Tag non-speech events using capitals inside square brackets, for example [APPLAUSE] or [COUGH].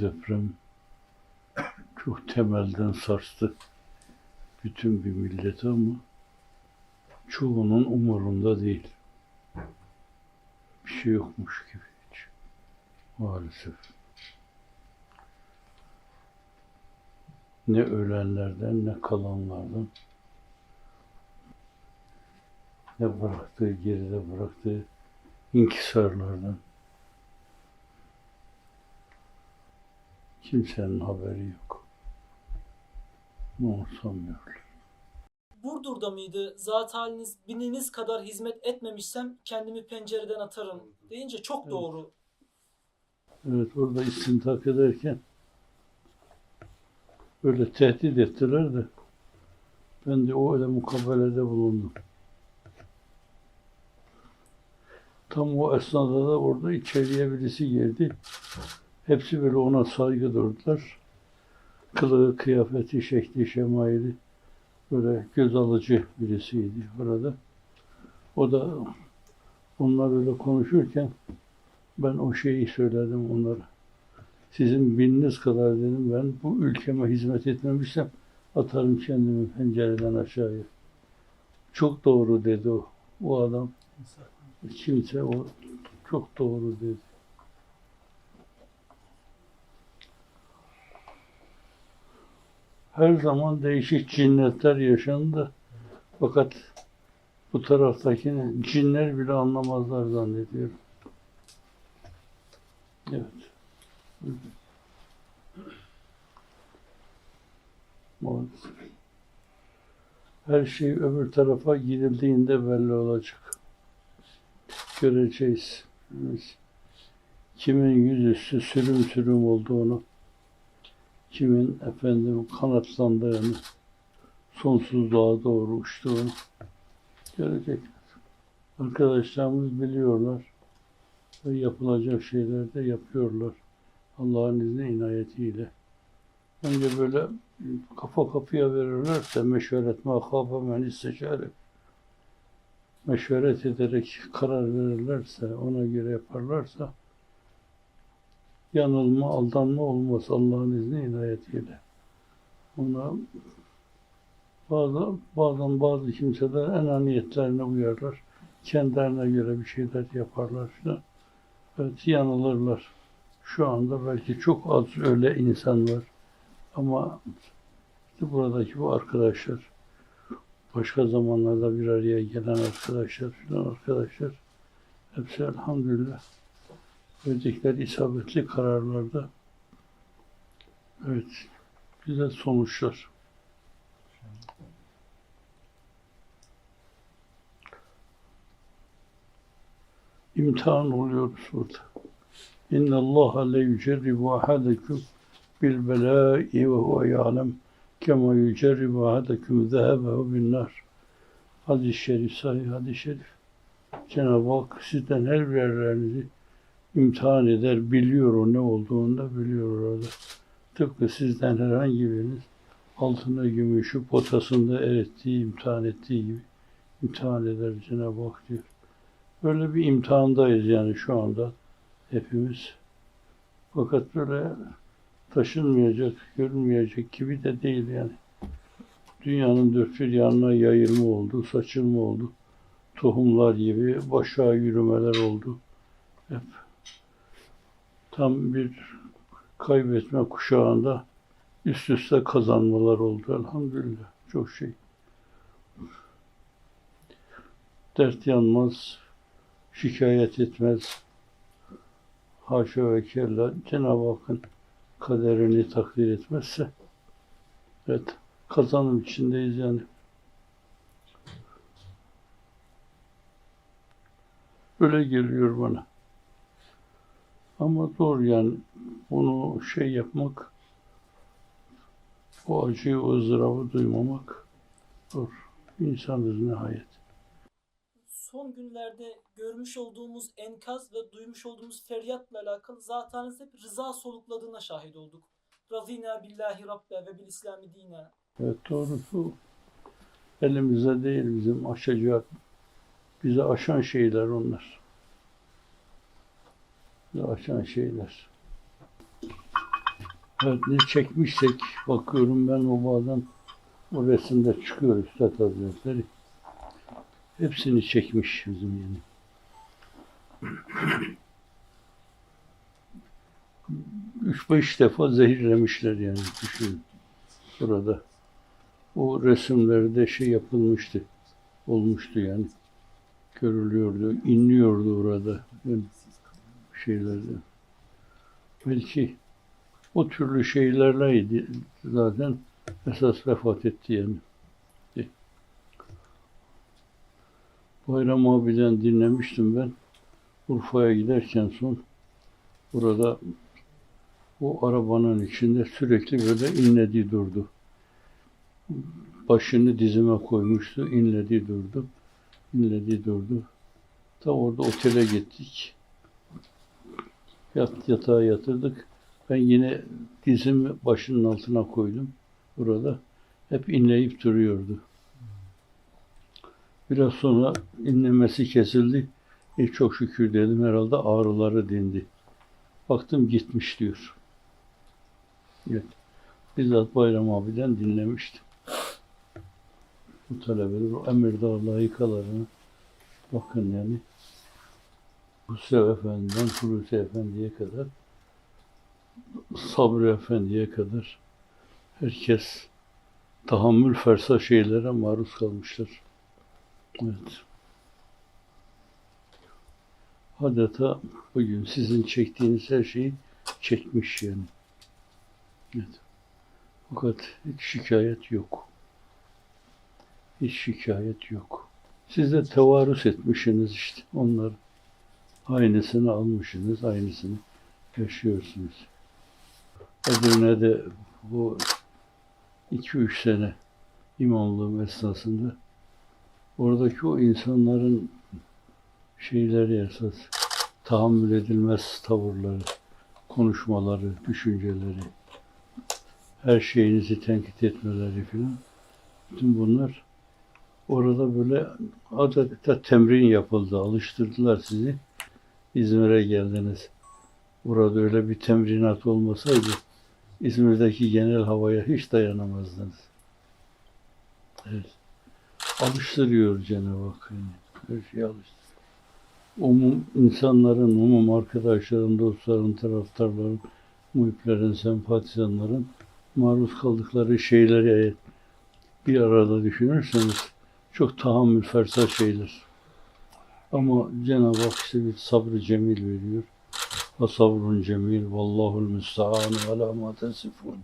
Deprem çok temelden sarstı bütün bir milleti ama çoğunun umurunda değil. Bir şey yokmuş gibi hiç. Maalesef. Ne ölenlerden ne kalanlardan ne bıraktığı geride bıraktığı inkisarlardan kimsenin haberi yok. Umursamıyorlar. Burdur'da mıydı? Zat haliniz bininiz kadar hizmet etmemişsem kendimi pencereden atarım deyince çok Evet. doğru. Evet orada istintak ederken böyle tehdit ettiler de ben de o öyle mukabelede bulundum. Tam o esnada da orada içeriye birisi girdi. Hepsi böyle ona saygı durdular. Kılığı, kıyafeti, şekli, şemaili böyle göz alıcı birisiydi orada. O da onlar öyle konuşurken ben o şeyi söyledim onlara. Sizin bininiz kadar dedim ben bu ülkeme hizmet etmemişsem atarım kendimi pencereden aşağıya. Çok doğru dedi o, o adam. Kimse o çok doğru dedi. Her zaman değişik cinnetler yaşandı. Fakat bu taraftakini cinler bile anlamazlar zannediyorum. Evet. Her şey öbür tarafa gidildiğinde belli olacak. Göreceğiz. Kimin yüzüstü sürüm sürüm olduğunu, kimin efendim kanatlandığını, sonsuzluğa doğru uçtuğunu görecekler. Arkadaşlarımız biliyorlar ve yapılacak şeyler de yapıyorlar. Allah'ın izni inayetiyle. Önce böyle kafa kapıya verirlerse meşveret mahaba men isteşare. Meşveret ederek karar verirlerse, ona göre yaparlarsa yanılma, aldanma olmaz Allah'ın izni inayetiyle. Ona bazı, bazen bazı kimseler enaniyetlerine uyarlar. Kendilerine göre bir şeyler yaparlar filan. Evet, yanılırlar. Şu anda belki çok az öyle insan var. Ama işte buradaki bu arkadaşlar, başka zamanlarda bir araya gelen arkadaşlar filan arkadaşlar, hepsi elhamdülillah verdikleri isabetli kararlarda evet güzel sonuçlar. imtihan oluyoruz burada. İnna Allah le yücerribu ahadakum bil belâi ve huve ya'lem kema yücerribu ahadakum zehebehu bin nar. Hadis-i şerif, sahih hadis-i şerif. Cenab-ı Hak sizden her birerlerinizi imtihan eder, biliyor o ne olduğunu da biliyor orada. Tıpkı sizden herhangi biriniz altına gümüşü potasında erittiği, imtihan ettiği gibi imtihan eder Cenab-ı Hak diyor. Böyle bir imtihandayız yani şu anda hepimiz. Fakat böyle taşınmayacak, görünmeyecek gibi de değil yani. Dünyanın dört bir yanına yayılma oldu, saçılma oldu. Tohumlar gibi başa yürümeler oldu. Hep tam bir kaybetme kuşağında üst üste kazanmalar oldu elhamdülillah. Çok şey. Dert yanmaz, şikayet etmez. Haşa ve kella Cenab-ı Hakk'ın kaderini takdir etmezse evet kazanım içindeyiz yani. Öyle geliyor bana. Ama doğru yani bunu şey yapmak o acıyı, o ızdırabı duymamak zor. İnsanız nihayet. Son günlerde görmüş olduğumuz enkaz ve duymuş olduğumuz feryatla alakalı zaten hep rıza solukladığına şahit olduk. Razina billahi rabbe ve bil islami dine. Evet doğrusu elimizde değil bizim aşacak, bizi aşan şeyler onlar. Aşan şeyler. Evet, ne çekmişsek bakıyorum ben o bazen o resimde çıkıyor Üstad Hazretleri. Hepsini çekmiş bizim yani. [CLEARS THROAT] Üç beş defa zehirlemişler yani düşün. Burada. O resimlerde şey yapılmıştı. Olmuştu yani. Görülüyordu. inliyordu orada. Yani şeylerde. Belki o türlü şeylerleydi zaten esas vefat etti yani. Bayram abiden dinlemiştim ben. Urfa'ya giderken son burada o arabanın içinde sürekli böyle inledi durdu. Başını dizime koymuştu, inledi durdu. İnledi durdu. Ta orada otele gittik. Yat, yatağa yatırdık. Ben yine dizimi başının altına koydum. Burada hep inleyip duruyordu. Biraz sonra inlemesi kesildi. E çok şükür dedim herhalde ağrıları dindi. Baktım gitmiş diyor. Evet. Bizzat Bayram abiden dinlemiştim. Bu talebeler o Emirdağ layıkalarını bakın yani Hüsrev Efendi'den Hulusi Efendi'ye kadar Sabri Efendi'ye kadar herkes tahammül fersa şeylere maruz kalmışlar. Evet. Adeta bugün sizin çektiğiniz her şeyi çekmiş yani. Evet. Fakat hiç şikayet yok. Hiç şikayet yok. Siz de tevarüs etmişsiniz işte onları. Aynısını almışsınız, aynısını yaşıyorsunuz. Edirne'de bu 2-3 sene imamlığım esnasında oradaki o insanların şeyleri esas tahammül edilmez tavırları, konuşmaları, düşünceleri, her şeyinizi tenkit etmeleri filan. Bütün bunlar orada böyle adeta temrin yapıldı, alıştırdılar sizi. İzmir'e geldiniz. Burada öyle bir temrinat olmasaydı İzmir'deki genel havaya hiç dayanamazdınız. Evet. Alıştırıyor Cenab-ı Hak. Yani. Her şeyi alıştırıyor. Umum insanların, umum arkadaşların, dostların, taraftarların, muhiplerin, sempatizanların maruz kaldıkları şeyleri bir arada düşünürseniz çok tahammül fersa şeyler. Ama Cenab-ı Hak işte bir sabrı cemil veriyor. Ve sabrun cemil. Vallahul müsta'anu ala ma tesifun.